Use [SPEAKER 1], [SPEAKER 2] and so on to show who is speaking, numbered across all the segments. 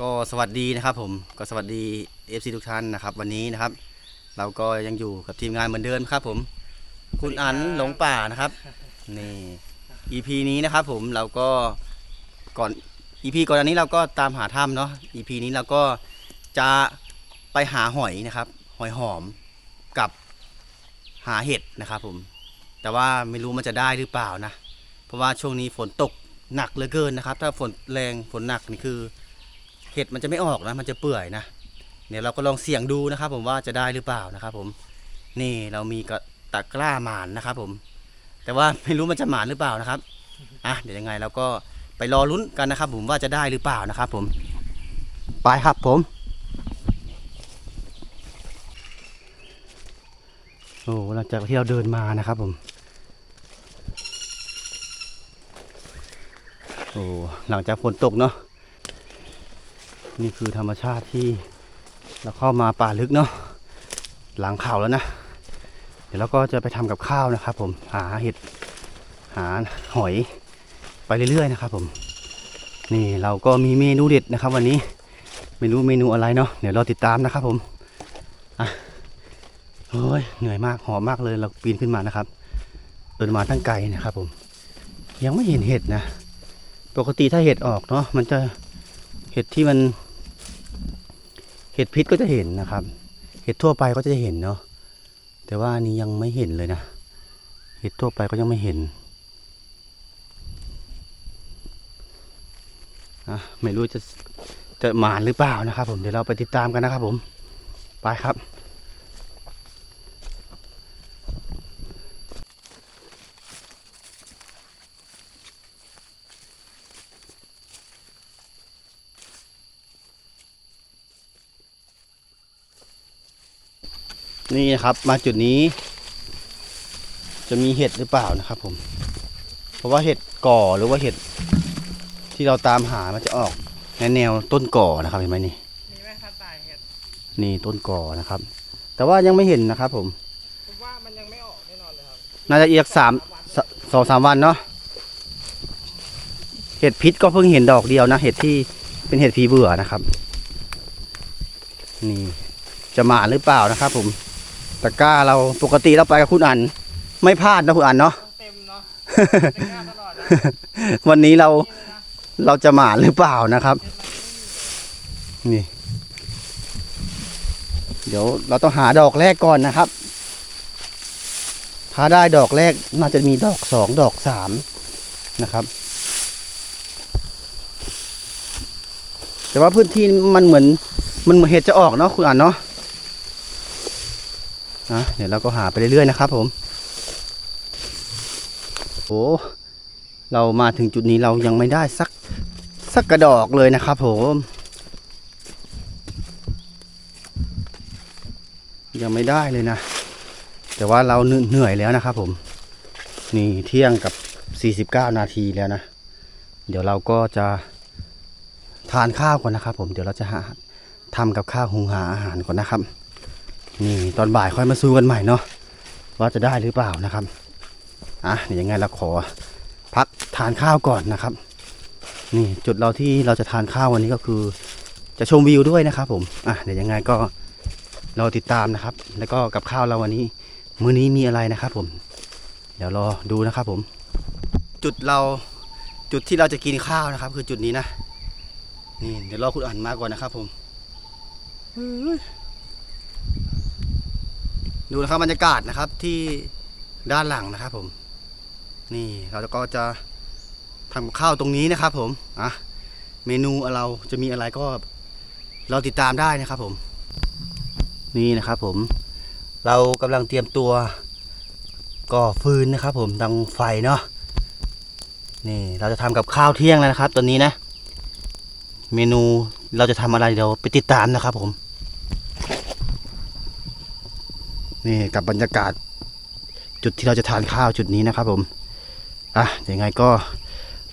[SPEAKER 1] ก็สวัสดีนะครับผมก็สวัสดี FC ทุกท่านนะครับ วันนี้นะครับ เราก็ยังอยู่กับทีมงานเหมือนเดิมครับผม คุณอันหลงป่านะครับนี่ EP นี้นะครับผมเราก็ก่อน EP ก่อนอันนี้เราก็ตามหาถ้ำเนาะ EP นี้เราก็จะไปหาหอยนะครับ หอยหอมกับหาเห็ดนะครับผม แต่ว่าไม่รู้มันจะได้หรือเปล่านะ เพราะว่าช่วงนี้ฝนตกหนักเหลือเกินนะครับ ถ้าฝนแรงฝนหนักนี่คือ เห็ดมันจะไม่ออกนะ มันจะเปื่อยนะเดี๋ยวเราก็ลองเสี่ยงดูนะครับ ผมว่าจะได้หรือเปล่านะครับ ผม นี่เรามีกระตะกร้าหมานนะครับ ผม แต่ว่าไม่รู้มันจะหมานหรือเปล่านะครับอะเดี๋ยวยังไงเราก็ไปรอลุ้นกันนะครับ ผมว่าจะได้หรือเปล่านะครับ ผม ไปครับผมโอ้หลังจากที่เราเดินมานะครับ ผมโอ้หลังจากฝนตกเนาะ นี่คือธรรมชาติที่เราเข้ามาป่าลึกเนาะหลังเขาแล้วนะ เดี๋ยวเราก็จะไปทำกับข้าวนะครับ ผมหาเห็ดหาหอยไปเรื่อยๆนะครับ ผม นี่เราก็มีเมนูเด็ดนะครับ วันนี้ไม่รู้เมนูอะไรเนาะเดี๋ยวเราติดตามนะครับ ผมอะโอ้ยเหนื่อยมากหอมมากเลยเราปีนขึ้นมานะครับเดินมาตั้งไกลนะครับ ผม ยังไม่เห็นเห็ดนะ ปกติถ้าเห็ดออกเนาะมันจะเห็ดที่มัน ห็ดพิษก็จะเห็นนะครับ เห็ดทั่วไปก็จะเห็นเนาะแต่ว่านี้ยังไม่เห็นเลยนะ เห็ดทั่วไปก็ยังไม่เห็นอะไม่รู้จะจะหมานหรือเปล่านะครับ ผมเดี๋ยวเราไปติดตามกันนะครับผมไปครับ นี่นะครับ มาจุดนี้ จะมีเห็ดหรือเปล่านะครับ ผม เพราะว่าเห็ดก่อหรือว่าเห็ดที่เราตามหามันจะออกในแนวต้นก่อนะครับเห็นไหมนี่
[SPEAKER 2] มีไหมครับตายเห็ด
[SPEAKER 1] นี่ต้นก่อนะครับ แต่ว่ายังไม่เห็นนะครับ ผม
[SPEAKER 2] ผมว่ามันยังไม่ออกแน่นอนเลยครับ
[SPEAKER 1] น่าจะอีกสามสสองสามวันเนาะเห็ดพิษก็เพิ่งเห็นดอกเดียวนะ เห็ดที่เป็นเห็ดผีเบื่อนะครับ นี่จะมาหรือเปล่านะครับผม ตะกร้าเราปกติเราไปกับคุณอันไม่พลาดนะคุณอันเนาะ
[SPEAKER 2] ต้องเต็มเนาะเต็มหน้าตลอดนะ
[SPEAKER 1] วันนี้เรา
[SPEAKER 2] นี่เลยนะ
[SPEAKER 1] เราจะหมาหรือเปล่านะครับ นี่ เดี๋ยวเราต้องหาดอกแรกก่อนนะครับ ถ้าได้ดอกแรกน่าจะมีดอกสองดอกสามนะครับ แต่ว่าพื้นที่มันเหมือนมันเหมือนเห็ดจะออกเนาะคุณอ่านเนาะะเดี๋ยวเราก็หาไปเรื่อยๆนะครับผมโอ้เรามาถึงจุดนี้เรายังไม่ได้สักสักกระดอกเลยนะครับผมยังไม่ได้เลยนะ แต่ว่าเราเหนื่อยแล้วนะครับผม นี่เที่ยงกับ 49 นาทีแล้วนะ เดี๋ยวเราก็จะทานข้าวก่อนนะครับผม เดี๋ยวเราจะหาทำกับข้าวหุงหาอาหารก่อนนะครับ นี่ตอนบ่ายค่อยมาสู้กันใหม่เนาะว่าจะได้หรือเปล่านะครับอะเดี๋ยวยังไงเราขอพักทานข้าวก่อนนะครับ นี่จุดเราที่เราจะทานข้าววันนี้ก็คือ จะชมวิวด้วยนะครับ ผมอะเดี๋ยวยังไงก็เราติดตามนะครับ แล้วก็กับข้าวเราวันนี้ มื้อนี้มีอะไรนะครับ ผม เดี๋ยวรอดูนะครับ ผม จุดเราจุดที่เราจะกินข้าวนะครับ คือจุดนี้นะนี่เดี๋ยวรอคุณอ่านมาก่อนนะครับ ผม ดูนะครับบรรยากาศนะครับที่ด้านหลังนะครับผม นี่เราก็จะทำกับข้าวตรงนี้นะครับ ผมอะเมนูเราจะมีอะไรก็เราติดตามได้นะครับผม นี่นะครับผม เรากำลังเตรียมตัวก่อฟืนนะครับ ผมดังไฟเนาะนี่เราจะทำกับข้าวเที่ยงแล้วนะครับ ตอนนี้นะ เมนูเราจะทำอะไรเดี๋ยวไปติดตามนะครับผม นี่กับบรรยากาศ จุดที่เราจะทานข้าวจุดนี้นะครับผมอะยังไงก็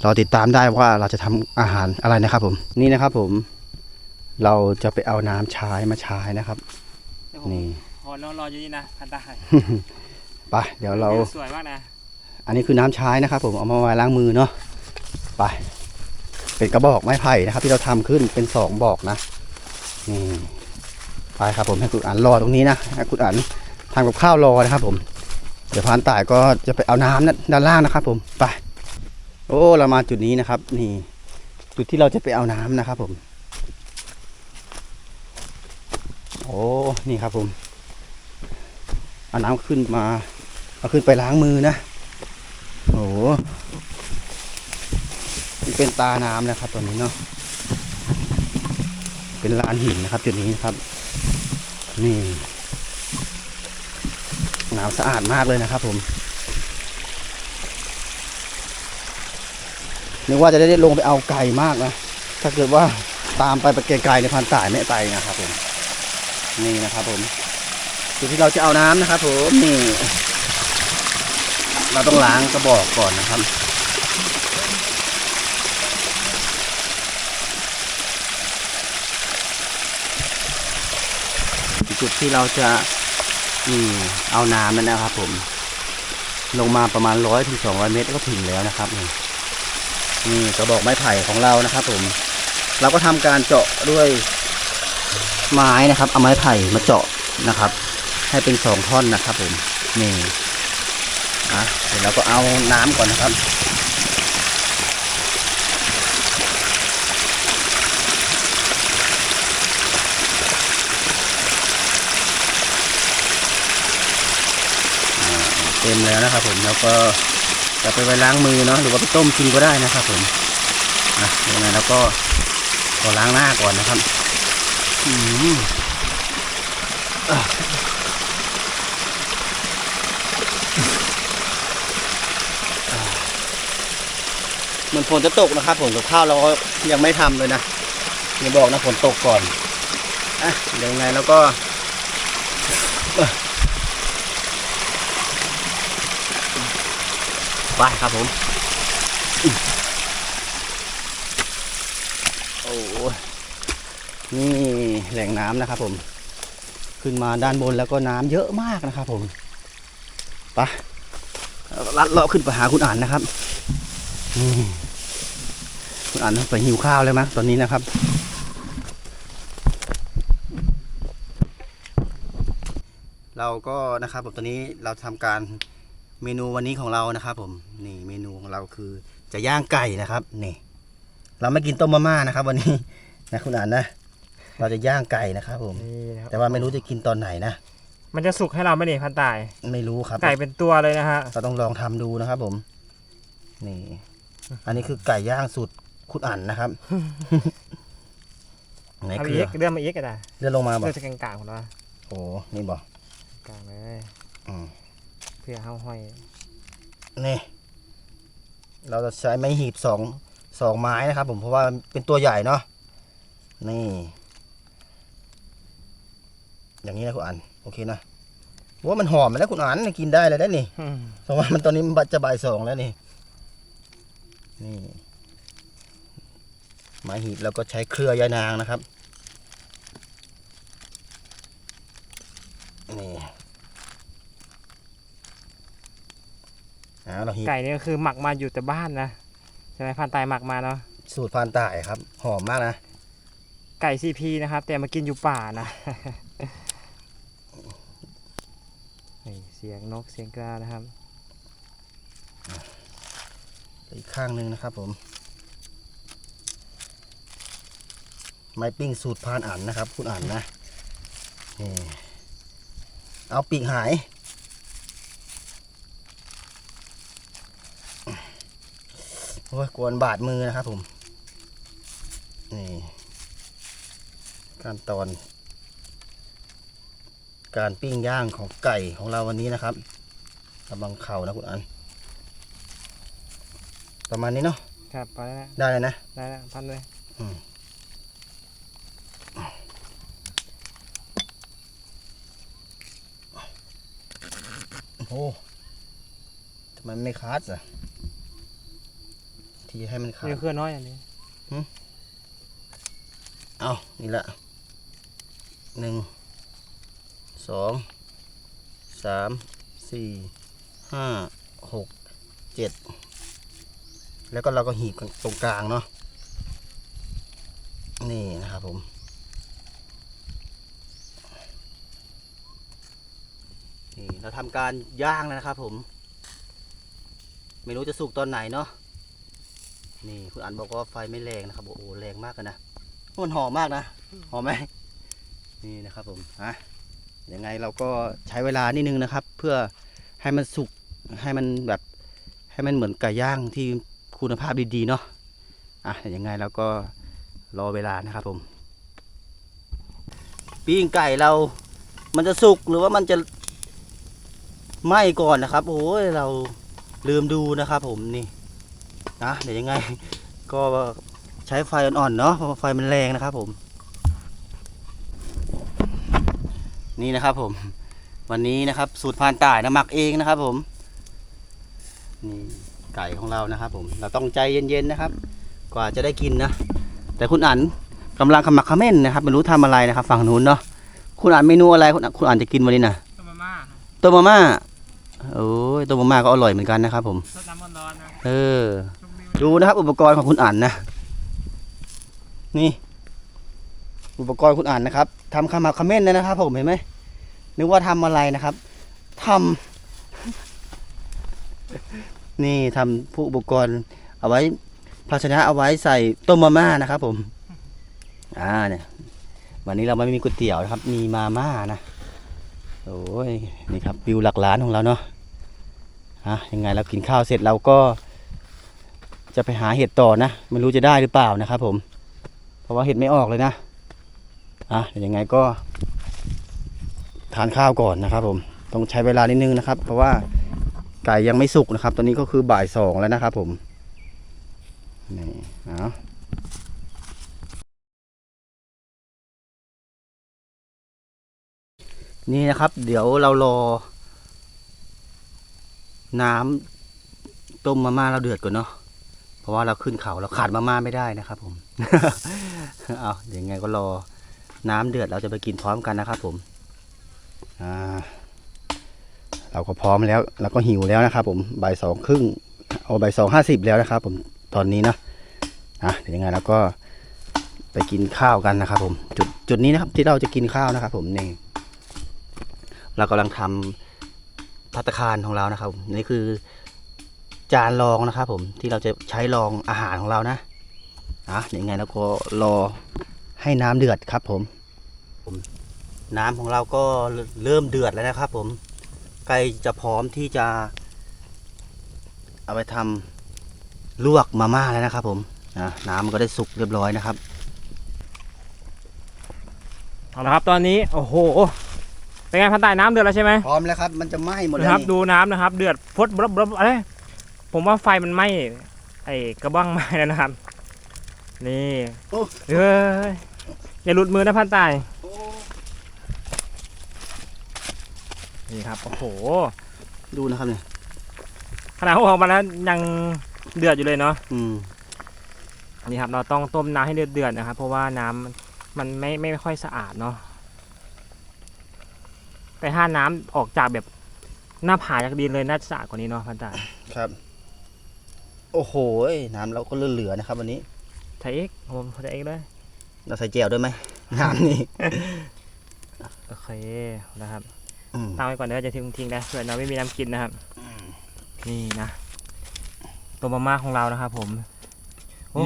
[SPEAKER 1] รอติดตามได้ว่าเราจะทำอาหารอะไรนะครับ ผมนี่นะครับ ผม เราจะไปเอาน้ำใช้มาใช้นะครับ
[SPEAKER 2] เดี๋ยวผม
[SPEAKER 1] นี่
[SPEAKER 2] ขอนอนรออยู่นี่นะพันตาย
[SPEAKER 1] ไปเดี๋ยวเรา
[SPEAKER 2] สวยมากนะ
[SPEAKER 1] อันนี้คือน้ำใช้นะครับ ผมเอามาไว้ล้างมือเนาะไปเป็นกระบอกไม้ไผ่นะครับ ที่เราทำขึ้นเป็นสองบอกนะนี่ไปครับผมให้คุณอันรอตรงนี้นะให้คุณอัน ทำกับข้าวรอนะครับ ผม เดี๋ยวพานต่ายก็จะไปเอาน้ำนะด้านล่างนะครับ ผมไปโอ้เรามาจุดนี้นะครับ นี่ จุดที่เราจะไปเอาน้ำนะครับ ผม โอ้นี่ครับ ผมเอาน้ำขึ้นมาเอาขึ้นไปล้างมือนะโอ้นี่เป็นตาน้ำนะครับตัวนี้เนาะเป็นลานหินนะครับ จุดนี้นะครับ นี่ น้ำสะอาดมากเลยนะครับผมนึกว่าจะได้ลงไปเอาไก่มากนะ ถ้าเกิดว่าตามไปไปไกลๆในพันต่ายไม่ไปนะครับผม นี่นะครับผมจุดที่เราจะเอาน้ำนะครับผมนี่ เราต้องล้างกระบอกก่อนนะครับ จุดที่เราจะ อืมเอาน้ำนั่นนะครับ ผม ลงมาประมาณร้อยถึงสองร้อยเมตรก็ถึงแล้วนะครับนี่นี่กระบอกไม้ไผ่ของเรานะครับ ผม เราก็ทำการเจาะด้วยไม้นะครับ เอาไม้ไผ่มาเจาะนะครับ ให้เป็นสองท่อนนะครับ ผมนี่อะเดี๋ยวเราก็เอาน้ำก่อนนะครับ ต็มแล้วนะครับ ผมแล้วก็จะไปไว้ล้างมือเนาะหรือว่าไปต้มกินก็ได้นะครับ ผมนะยังไงแล้วก็ขอล้างหน้าก่อนนะครับอืมมือนฝนจะตกนะครับ ผมกับข้าวเราก็ยังไม่ทำเลยนะอย่าบอกนะฝนตกก่อนอะเดี๋ยวยังไงแล้วก็ ไปครับผมอื้อโอ้นี่แหล่งน้ำนะครับผม ขึ้นมาด้านบนแล้วก็น้ำเยอะมากนะครับผมไปลัดเลาะขึ้นไปหาคุณอ่านนะครับคุณอ่านไปหิวข้าวเลยมั้งตอนนี้นะครับเราก็นะครับผมตอนนี้เราทำการ เมนูวันนี้ของเรานะครับผมนี่เมนูของเราคือจะย่างไก่นะครับนี่ เราไม่กินต้มมาม่านะครับ วันนี้นะคุณอ่านนะ เราจะย่างไก่นะครับผม
[SPEAKER 2] นี่นะครับ
[SPEAKER 1] แต่ว่าไม่รู้จะกินตอนไหนนะ
[SPEAKER 2] มันจะสุกให้เราไหมนี่พันตาย
[SPEAKER 1] ไม่รู้ครับ
[SPEAKER 2] ไก่เป็นตัวเลยนะฮะ
[SPEAKER 1] เราต้องลองทำดูนะครับผมนี่ อันนี้คือไก่ย่างสูตรคุณอ่านนะครับ ไหน
[SPEAKER 2] เอา
[SPEAKER 1] เครื
[SPEAKER 2] อี
[SPEAKER 1] อก
[SPEAKER 2] เลื่อนมาอีกก็ได้
[SPEAKER 1] เลื่อนลงมาบอ
[SPEAKER 2] เลื่
[SPEAKER 1] ก
[SPEAKER 2] อนจะกลางๆของเรา
[SPEAKER 1] โอ้นี่บอก
[SPEAKER 2] กลางเลย
[SPEAKER 1] อืม
[SPEAKER 2] เพื่อเข้าห้อย
[SPEAKER 1] นี่เราจะใช้ไม้หีบสองสองไม้นะครับ ผมเพราะว่าเป็นตัวใหญ่เนาะนี่ อย่างนี้นะคุณอันโอเคนะว่ามันหอมแล้วคุณอันกินได้เลยได้นี่
[SPEAKER 2] อืม
[SPEAKER 1] เพราะว่ามันตอนนี้มันจะบ่ายสองแล้วนี่นี่ไม้หีบแล้วก็ใช้เครือยานางนะครับ นี่ เอาเราหีบ
[SPEAKER 2] ไก่นี่ก็คือหมักมาอยู่แต่บ้านนะใช่ไหมพันตายหมักมาเนาะ
[SPEAKER 1] สูตรพรานต่ายครับ หอมมากนะ
[SPEAKER 2] ไก่ซีพีนะครับ แต่มากินอยู่ป่านะนี่เสียงนกเสียงกานะครับ
[SPEAKER 1] อีกข้างหนึ่งนะครับผม ไม้ปิ้งสูตรพรานอันนะครับ คุณอันนะนี่เอาปีกหาย อ้ยกวนบาดมือนะครับผม นี่ขั้นตอน การปิ้งย่างของไก่ของเราวันนี้นะครับกำลังเข่านะคุณอัน ประมาณนี้เนาะ
[SPEAKER 2] ครับพอแล้วนะ
[SPEAKER 1] ได้เลยนะ
[SPEAKER 2] ได้แล้วพันเลย
[SPEAKER 1] โอ้โหทำไมมันไม่คัดอะ ทีให้มันคัด
[SPEAKER 2] นี่เครื่องน้อยอันนี้
[SPEAKER 1] เอานี่ละหนึ่งสองสามสี่ห้าหกเจ็ดแล้วก็เราก็หีบตรงกลางเนาะนี่นะครับผมนี่เราทำการย่างแล้วนะครับผม ไม่รู้จะสุกตอนไหนเนาะ นี่คุณอันบอกว่าไฟไม่แรงนะครับโอ้โหแรงมากเลยนะมันหอมมากนะหอมไหมนี่นะครับผมอะยังไงเราก็ใช้เวลานิดนึงนะครับ เพื่อให้มันสุกให้มันแบบให้มันเหมือนไก่ย่างที่คุณภาพดีๆเนาะอะยังไงเราก็รอเวลานะครับผมปิ้งไก่เรามันจะสุกหรือว่ามันจะไหม้ก่อนนะครับ โอ้ยเราลืมดูนะครับผมนี่ นะเดี๋ยวยังไง ก็ใช้ไฟอ่อนๆเนาะเพราะว่าไฟมันแรงนะครับผม นี่นะครับผม วันนี้นะครับ สูตรพานต่ายนะหมักเองนะครับ ผมนี่ไก่ของเรานะครับ ผม เราต้องใจเย็นๆนะครับ กว่าจะได้กินนะแต่คุณอันกำลังขมักเขม้นนะครับไม่รู้ทำอะไรนะครับ ฝั่งนู้นเนาะคุณอันเมนูอะไรคุณอันคุณอันจะกินวันนี้นะ
[SPEAKER 2] ต้มมาม่า
[SPEAKER 1] ต้มมาม่าโอ้ยต้มมาม่าก็อร่อยเหมือนกันนะครับผม
[SPEAKER 2] สดน้ำร้อนๆนะ
[SPEAKER 1] เออ ดูนะครับอุปกรณ์ของคุณอันนะ นี่ อุปกรณ์คุณอันนะครับทำขมักเขม้นนะครับ ผมเห็นไหมนึกว่าทำอะไรนะครับทำนี่ทำผู้อุปกรณ์ เอาไว้ภาชนะเอาไว้ใส่ต้มมาม่านะครับ ผม อ่าเนี่ย วันนี้เราไม่มีก๋วยเตี๋ยวนะครับ มีมาม่านะโอ้ยนี่ครับวิวหลักล้านของเราเนาะอะยังไงเรากินข้าวเสร็จเราก็ จะไปหาเห็ดต่อนะไม่รู้จะได้หรือเปล่านะครับผม เพราะว่าเห็ดไม่ออกเลยนะอะเดี๋ยวยังไงก็ ทานข้าวก่อนนะครับ ผมต้องใช้เวลานิดนึงนะครับ เพราะว่าไก่ยังไม่สุกนะครับ ตอนนี้ก็คือบ่ายสองแล้วนะครับ ผมนี่เอานี่นะครับ เดี๋ยวเรารอ น้ำต้มมาม่าเราเดือดก่อนเนาะ ราะว่าเราขึ้นเขาเราขาดมาม่าไม่ได้นะครับผมเอาเดี๋ยวยังไงก็รอน้ำเดือดเราจะไปกินพร้อมกันนะครับผมอ่าเราก็พร้อมแล้วเราก็หิวแล้วนะครับ ผมบ่ายสองครึ่งเอาบ่ายสองห้าสิบแล้วนะครับ ผมตอนนี้นะอะเดี๋ยวยังไงเราก็ไปกินข้าวกันนะครับ ผมจุดจุดนี้นะครับที่เราจะกินข้าวนะครับ ผมนี่เรากำลังทำพัตคารของเรานะครับนี่คือ จานรองนะครับผมที่เราจะใช้รองอาหารของเรานะอะเดี๋ยวยังไงเราก็รอให้น้ำเดือดครับผมผม น้ำของเราก็เริ่มเดือดแล้วนะครับ ผมใกล้จะพร้อมที่จะ เอาไปทำลวกมาม่าแล้วนะครับ ผมนะน้ำมันก็ได้สุกเรียบร้อยนะครับ
[SPEAKER 2] เอาละครับตอนนี้โอ้โหเป็นไงพันตายน้ำเดือดแล้วใช่ไหม
[SPEAKER 1] พร้อมแล้วครับ มันจะไหม้หมดแล้
[SPEAKER 2] นะ
[SPEAKER 1] ว
[SPEAKER 2] ครับ
[SPEAKER 1] นี่
[SPEAKER 2] ดูน้ำนะครับ เดือดพดบลับบลับอะไร ผมว่าไฟมันไหม้ไอ้กระบ้างไม้แล้วนะครับ นี่
[SPEAKER 1] โอ้
[SPEAKER 2] เอ้ยอย่าหลุดมือนะพันตาย
[SPEAKER 1] โอ้
[SPEAKER 2] นี่ครับ โอ้โห
[SPEAKER 1] ดูนะครับเนี่ย
[SPEAKER 2] ขนาดหัวของมันแล้วยังเดือดอยู่เลยเนาะ
[SPEAKER 1] อืม
[SPEAKER 2] นี่ครับ เราต้องต้มน้ำให้เดือดเดือดๆนะครับ เพราะว่าน้ำมันมันไม่ไม่ค่อยสะอาดเนาะ แต่ถ้าน้ำออกจากแบบหน้าผาจากดินเลยน่าจะสะอาดกว่านี้เนาะพันตาย
[SPEAKER 1] ครับ โอ้โหน้ำเราก็เหลือๆนะครับ วันนี้
[SPEAKER 2] ไทยเอ็กผมไทยเอ็กเลย
[SPEAKER 1] เราใส่แจ่วด้วยไหมน้ำนี่
[SPEAKER 2] โอเคนะครับ
[SPEAKER 1] อืม
[SPEAKER 2] ตั้งไว้ก่อนเดี๋ยวจะทิ้งทิ้งนะเผื่อเราไม่มีน้ำกินนะครับนี่นะตัวมาม่าของเรานะครับผมโอ้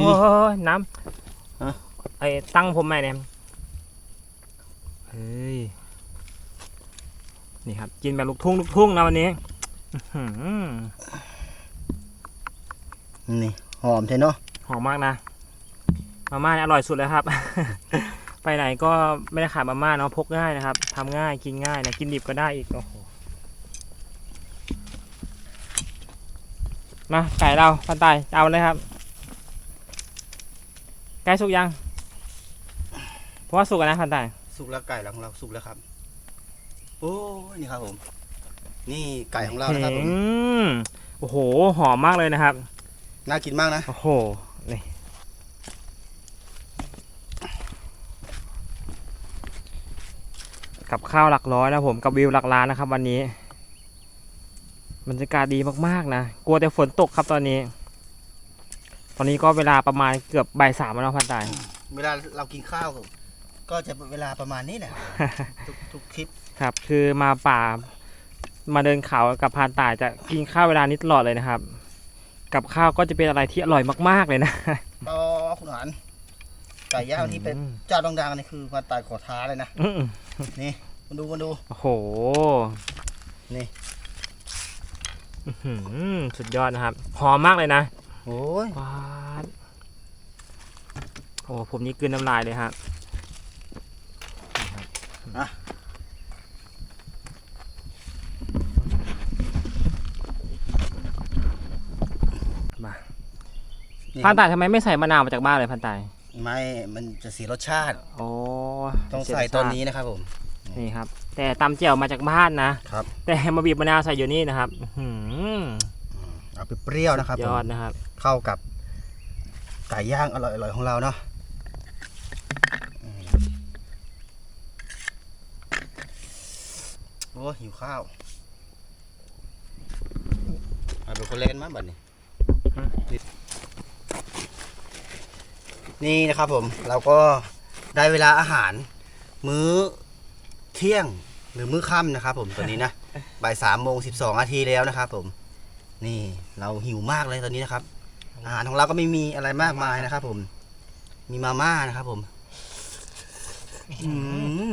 [SPEAKER 2] ยน้ำไอ้ตั้งผมใหม่เนี่ยเฮ้ยนี่ครับ กินแบบลูกทุ่งลูกทุ่งนะวันนี้อื้อหือ
[SPEAKER 1] นี่หอมใช่เนาะ
[SPEAKER 2] หอมมากนะ มาม่าเนี่ยอร่อยสุดเลยครับ ไปไหนก็ไม่ได้ขาดมาม่าเนาะพกง่ายนะครับทำง่ายกินง่ายนะกินดิบก็ได้อีกโอ้โหมาไก่เราพันตายเอาเลยครับใกล้สุกยังเพราะว่าสุกแล้วนะพันตาย
[SPEAKER 1] สุกแล้วไก่ของเราสุกแล้วครับโอ้ยนี่ครับผม นี่ไก่ของเรานะครับผม
[SPEAKER 2] อืมโอ้โหหอมมากเลยนะครับ
[SPEAKER 1] น่ากินมากนะ
[SPEAKER 2] โอ้โห นี่ กับข้าวหลักร้อยนะผม กับวิวหลักล้านนะครับ วันนี้บรรยากาศดีมากๆนะ กลัวแต่ฝนตกครับตอนนี้ ตอนนี้ก็เวลาประมาณเกือบบ่ายสามแล้วเนาะพันตาย
[SPEAKER 1] เวลาเรากินข้าว ก็จะเวลาประมาณนี้แหละทุกทุกคลิป
[SPEAKER 2] ครับ คือมาป่ามาเดินเขากับพรานต่ายจะกินข้าวเวลานี้ตลอดเลยนะครับ กับข้าวก็จะเป็นอะไรที่อร่อยมากๆเลยนะ
[SPEAKER 1] ต่อคุณหานไก่ย่างที่เป็นเจ้าดังๆนี่คือมาตายขอท้าเลยนะ
[SPEAKER 2] อืม
[SPEAKER 1] นี่มาดูมาดู
[SPEAKER 2] โอ้โห
[SPEAKER 1] นี่
[SPEAKER 2] อื้อหือสุดยอดนะครับหอมมากเลยนะ
[SPEAKER 1] โอ้ย
[SPEAKER 2] ว้าดโอ้ผมนี่กลืนน้ำลายเลยฮะ
[SPEAKER 1] นี่
[SPEAKER 2] พันตายทำไมไม่ใส่มะนาวมาจากบ้านเลยพันตาย
[SPEAKER 1] ไม่มันจะเสียรสชาติ
[SPEAKER 2] โอ้
[SPEAKER 1] ต้องใส่ตอนนี้นะครับผม
[SPEAKER 2] นี่ครับ แต่ตำเจียวมาจากบ้านนะ
[SPEAKER 1] ครับ
[SPEAKER 2] แต่มาบีบมะนาวใส่อยู่นี่นะครับอื้อหือ
[SPEAKER 1] เอาไปเปรี้ยวนะครับ
[SPEAKER 2] ย
[SPEAKER 1] ผม
[SPEAKER 2] อดนะครับ
[SPEAKER 1] เข้ากับไก่ย่างอร่อยๆของเราเนาะอืมโอ้หิวข้าวเอาเป็นคนเล่นมั้งบัดนี้ นี่นะครับผมเราก็ได้เวลาอาหาร มื้อเที่ยงหรือมื้อค่ำนะครับ ผมตอนนี้นะบ่ายสามโมงสิบสองนาทีแล้วนะครับ ผม นี่เราหิวมากเลยตอนนี้นะครับ อาหารของเราก็ไม่มีอะไรมากมายนะครับ ผม มีมาม่านะครับ ผมอื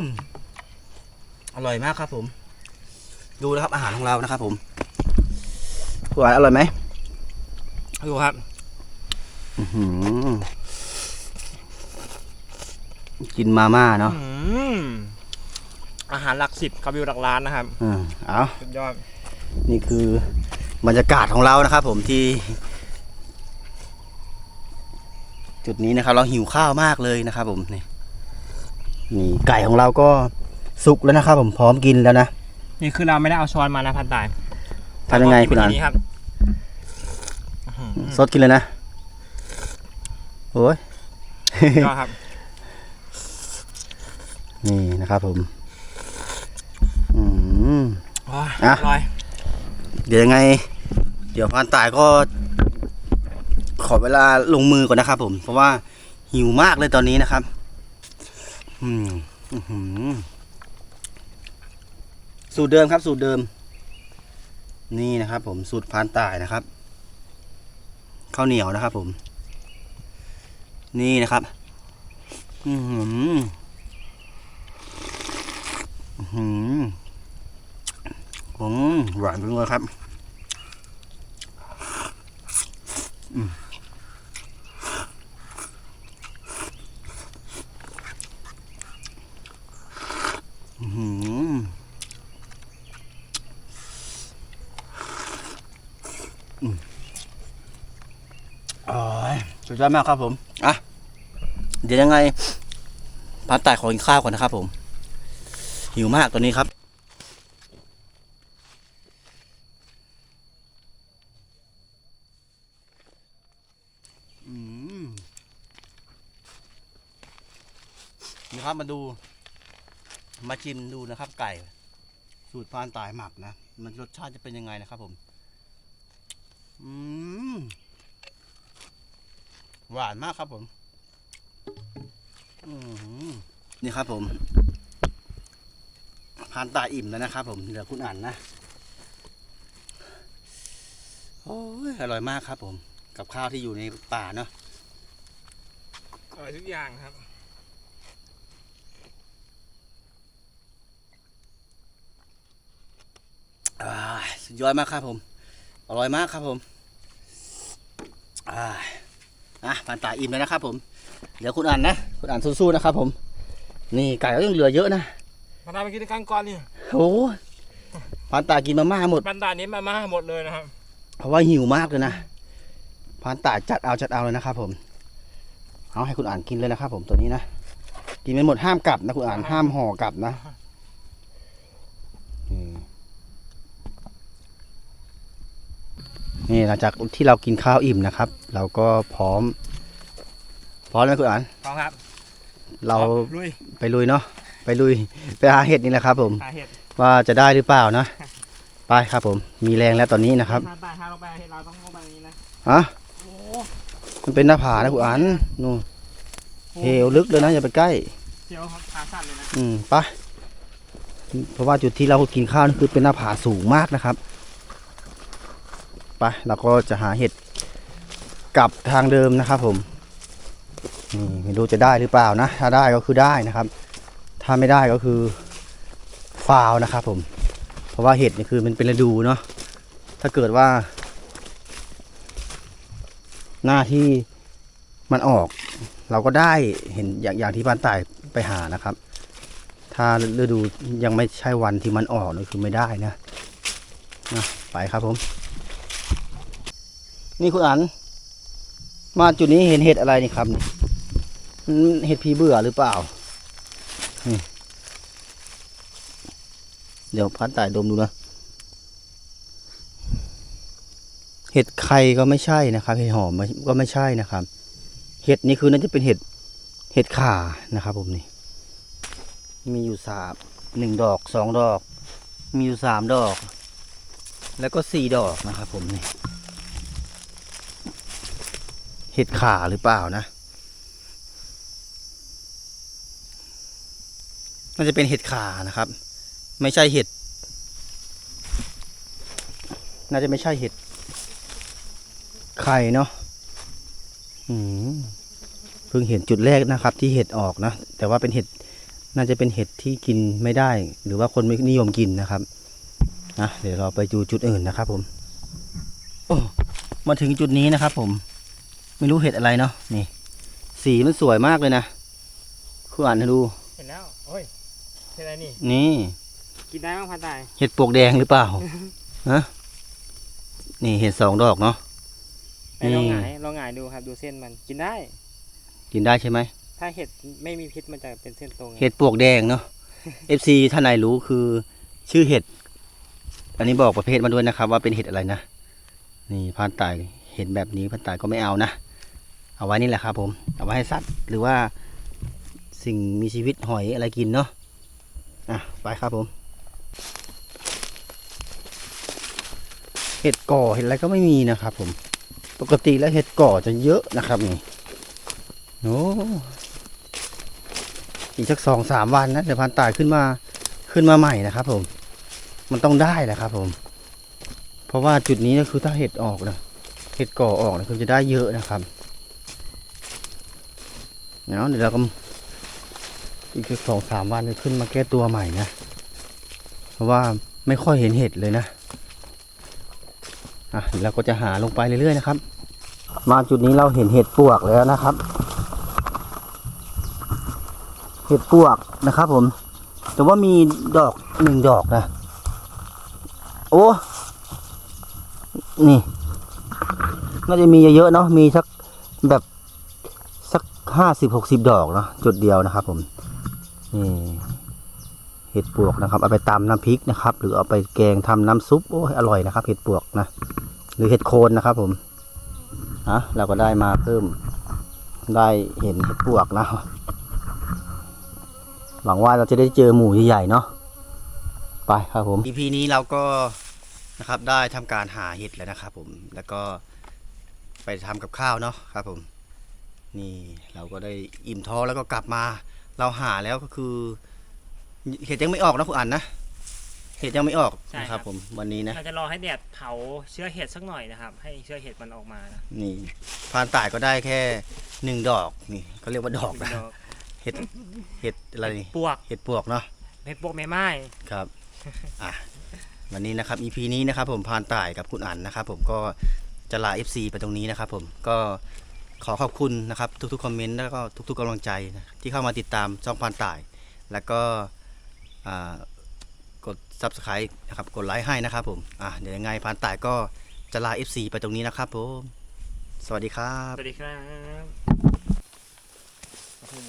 [SPEAKER 1] มอร่อยมากครับผม ดูนะครับอาหารของเรานะครับ ผมผู้อ่านอร่อยไหม
[SPEAKER 2] ดูครับ
[SPEAKER 1] อื้อหือ กินมาม่าเนาะ
[SPEAKER 2] อืมอาหารหลักสิบกับวิวหลักล้านนะครับ
[SPEAKER 1] อืมเอา
[SPEAKER 2] สุดยอด
[SPEAKER 1] นี่คือบรรยากาศของเรานะครับ ผมที่ จุดนี้นะครับ เราหิวข้าวมากเลยนะครับ ผมนี่นี่ไก่ของเราก็สุกแล้วนะครับ ผมพร้อมกินแล้วนะ
[SPEAKER 2] นี่คือเราไม่ได้เอาช้อนมานะพันตาย
[SPEAKER 1] ทำยังไงคุณอัน
[SPEAKER 2] นี้ครับอื้อหือ
[SPEAKER 1] สดกินเลยนะโอ้ย
[SPEAKER 2] สุดยอดครับ
[SPEAKER 1] นี่นะครับผมอืม
[SPEAKER 2] โอ้ย
[SPEAKER 1] อะ
[SPEAKER 2] อร่อย
[SPEAKER 1] เดี๋ยวยังไง เดี๋ยวพานตายก็ ขอเวลาลงมือก่อนนะครับผม เพราะว่าหิวมากเลยตอนนี้นะครับ อืมอื้อหือสูตรเดิมครับ สูตรเดิม นี่นะครับ ผมสูตรพานตายนะครับข้าวเหนียวนะครับ ผม นี่นะครับ อือหืออื้อหือ ผมหวานไปเลยครับอืมอื้อหืออืมอ๋อสุดยอดมากครับผม อะ เดี๋ยวยังไงพันตายขอกินข้าวก่อนนะครับผม หิวมากตอนนี้ครับอืมนี่ครับมาดู มาชิมดูนะครับ ไก่ สูตรพานตายหมักนะ มันรสชาติจะเป็นยังไงนะครับผม อืม หวานมากครับผม อืมนี่ครับผมานตายอิ่มแล้วนะครับ ผมเหลือคุณอ่านนะโอ้ยอร่อยมากครับผม กับข้าวที่อยู่ในป่าเนาะ
[SPEAKER 2] อร่อยทุกอย่างครับ
[SPEAKER 1] อ่าสุดยอดมากครับผม อร่อยมากครับผมอ่าอะปานตาอิ่มแล้วนะครับผม เดี๋ยวคุณอ่านนะ คุณอ่านสู้ๆนะครับผม นี่ไก่ก็ยังเหลือเยอะนะ
[SPEAKER 2] พันตายไปกินกันก่อนนี่
[SPEAKER 1] โอ้ยปานตากินมาม่าหมด
[SPEAKER 2] พันตายนี้มาม่าหมดเลยนะครับ
[SPEAKER 1] เพราะว่าหิวมากเลยนะพานตาจัดเอาจัดเอาเลยนะครับ ผมเอาให้คุณอ่านกินเลยนะครับ ผมตัวนี้นะกินไม่หมดห้ามกลับนะคุณอ่านห้ามห่อกลับนะนี่นี่หลังจากที่เรากินข้าวอิ่มนะครับ เราก็พร้อม พร้อมแล้วไหมคุณอ่าน
[SPEAKER 2] พร้อมครับ
[SPEAKER 1] เรา
[SPEAKER 2] ลุย
[SPEAKER 1] ไปลุยเนาะ ไปลุยไปหาเห็ดนี่แหละครับ ผม
[SPEAKER 2] หาเห็ด
[SPEAKER 1] ว่าจะได้หรือเปล่านะไปครับผมมีแรงแล้วตอนนี้นะครับ
[SPEAKER 2] พันตายหาเราไปหาเห็ดเราต้องลงไปอย่างนี้นะ
[SPEAKER 1] อะ
[SPEAKER 2] โอ้
[SPEAKER 1] มันเป็นหน้าผานะคุณอันนู่นเหวลึกเลยนะอย่าไปใกล้
[SPEAKER 2] เดี๋ยวครับขาสั่นเลยนะ
[SPEAKER 1] อืมไปเพราะว่าจุดที่เรากินข้าวนี่คือเป็นหน้าผาสูงมากนะครับไปเราก็จะหาเห็ดกลับทางเดิมนะครับ ผมนี่ไม่รู้จะได้หรือเปล่านะ ถ้าได้ก็คือได้นะครับ ถ้าไม่ได้ก็คือฟาวนะครับผม เพราะว่าเห็ดนี่คือมันเป็นฤดูเนาะ ถ้าเกิดว่า หน้าที่มันออก เราก็ได้เห็นอย่างอย่างที่บ้านต่ายไปหานะครับ ถ้าฤดูยังไม่ใช่วันที่มันออกนี่คือไม่ได้นะนะไปครับผม นี่คุณอัน มาจุดนี้เห็นเห็ดอะไรนี่ครับ เห็ดผีเบื่อหรือเปล่า นี่เดี๋ยวพัดต่ายดมดูนะ เห็ดไข่ก็ไม่ใช่นะครับ เห็ดหอมก็ไม่ใช่นะครับ เห็ดนี่คือน่าจะเป็นเห็ด เห็ดข่านะครับ ผมนี่ มีอยู่สามหนึ่งดอกสองดอก มีอยู่สามดอก แล้วก็สี่ดอกนะครับ ผมนี่ เห็ดข่าหรือเปล่านะ น่าจะเป็นเห็ดขานะครับ ไม่ใช่เห็ด น่าจะไม่ใช่เห็ด ไข่เนาะเพิ่งเห็นจุดแรกนะครับ ที่เห็ดออกนะ แต่ว่าเป็นเห็ด น่าจะเป็นเห็ดที่กินไม่ได้ หรือว่าคนไม่นิยมกินนะครับนะเดี๋ยวเราไปดูจุดอื่นนะครับ ผมโอ้มาถึงจุดนี้นะครับ ผม ไม่รู้เห็ดอะไรเนาะนี่ สีมันสวยมากเลยนะคุณอ่านให้ดู
[SPEAKER 2] เห็นแล้วโอ้ย เห็นอะไรนี่
[SPEAKER 1] นี่
[SPEAKER 2] กินได้บ้างพันตาย
[SPEAKER 1] เห็ดปวกแดงหรือเปล่าฮะนี่เห็ดสองดอกเนาะ
[SPEAKER 2] ไปลอง
[SPEAKER 1] นี่
[SPEAKER 2] หงายลองหงายดูครับ ดูเส้นมันกินได้
[SPEAKER 1] กินได้ใช่ไหม
[SPEAKER 2] ถ้าเห็ดไม่มีพิษมันจะเป็นเส้นตรง
[SPEAKER 1] เห็ดปวกแดงเนาะ FC ท่านไหนรู้คือชื่อเห็ด อันนี้บอกประเภทมาด้วยนะครับ ว่าเป็นเห็ดอะไรนะนี่พรานตายเห็นแบบนี้พรานตายก็ไม่เอานะเอาไว้นี่แหละครับผม เอาไว้ให้สัตว์หรือว่าสิ่งมีชีวิตหอยอะไรกินเนาะ อะไปครับผม เห็ดก่อเห็ดอะไรก็ไม่มีนะครับ ผม ปกติแล้วเห็ดก่อจะเยอะนะครับนี่โอ้อีกสักสองสามวันนะเดี๋ยวพันตายขึ้นมาขึ้นมาใหม่นะครับ ผม มันต้องได้แหละครับ ผม เพราะว่าจุดนี้ก็คือถ้าเห็ดออกนะเห็ดก่อออกนะคือจะได้เยอะนะครับเนาะเดี๋ยวเราก็ อีกสักสองสามวันจะขึ้นมาแก้ตัวใหม่นะ เพราะว่าไม่ค่อยเห็นเห็ดเลยนะ อะเดี๋ยวเราก็จะหาลงไปเรื่อยๆนะครับ มาจุดนี้เราเห็นเห็ดปวกแล้วนะครับ เห็ดปวกนะครับ ผม แต่ว่ามีดอกหนึ่งดอกนะ โอ้ นี่น่าจะมีเยอะๆเนาะ มีสักแบบสักห้าสิบหกสิบดอกเนาะจุดเดียวนะครับผม นี่เห็ดปวกนะครับ เอาไปตำน้ำพริกนะครับ หรือเอาไปแกงทำน้ำซุปโอ้ยอร่อยนะครับ เห็ดปวกนะ หรือเห็ดโคนนะครับ ผมฮะเราก็ได้มาเพิ่มได้เห็นเห็ดปวกนะหวังว่าเราจะได้เจอหมูใหญ่ๆเนาะไปครับผม EP นี้เราก็นะครับได้ทำการหาเห็ดแล้วนะครับ ผมแล้วก็ไปทำกับข้าวเนาะครับ ผม นี่เราก็ได้อิ่มท้องแล้วก็กลับมา เราหาแล้วก็คือเห็ดยังไม่ออกนะคุณอันนะเห็ดยังไม่ออกนะครับผมวันนี้นะ
[SPEAKER 2] เราจะรอให้แดดเผาเชื้อเห็ดสักหน่อยนะครับ ให้เชื้อเห็ดมันออกมานะ
[SPEAKER 1] นี่พรานต่ายก็ได้แค่หนึ่งดอกนี่เขาเรียกว่าดอกนะ
[SPEAKER 2] เดี๋ยว
[SPEAKER 1] เห็ดเห็ดอะไรนี่
[SPEAKER 2] ปวก
[SPEAKER 1] เห็ดปวกเนาะ
[SPEAKER 2] เห็ดปวกแม่ไม้
[SPEAKER 1] ครับ อะ วันนี้นะครับ EP นี้นะครับผมพานต่ายกับคุณอั๋นนะครับผมก็จะลา FC ไปตรงนี้นะครับผมก็ ขอขอบคุณนะครับทุกๆคอมเมนต์แล้วก็ทุกๆกำลังใจนะที่เข้ามาติดตามช่องพานต่าย แล้วก็กด Subscribe นะครับกดไลค์ให้นะครับผมอะเดี๋ยวยังไงพานต่ายก็จะลา FC ไปตรงนี้นะครับผมสวัสดีครับ
[SPEAKER 2] สวัสดีครับ
[SPEAKER 1] โอ้โห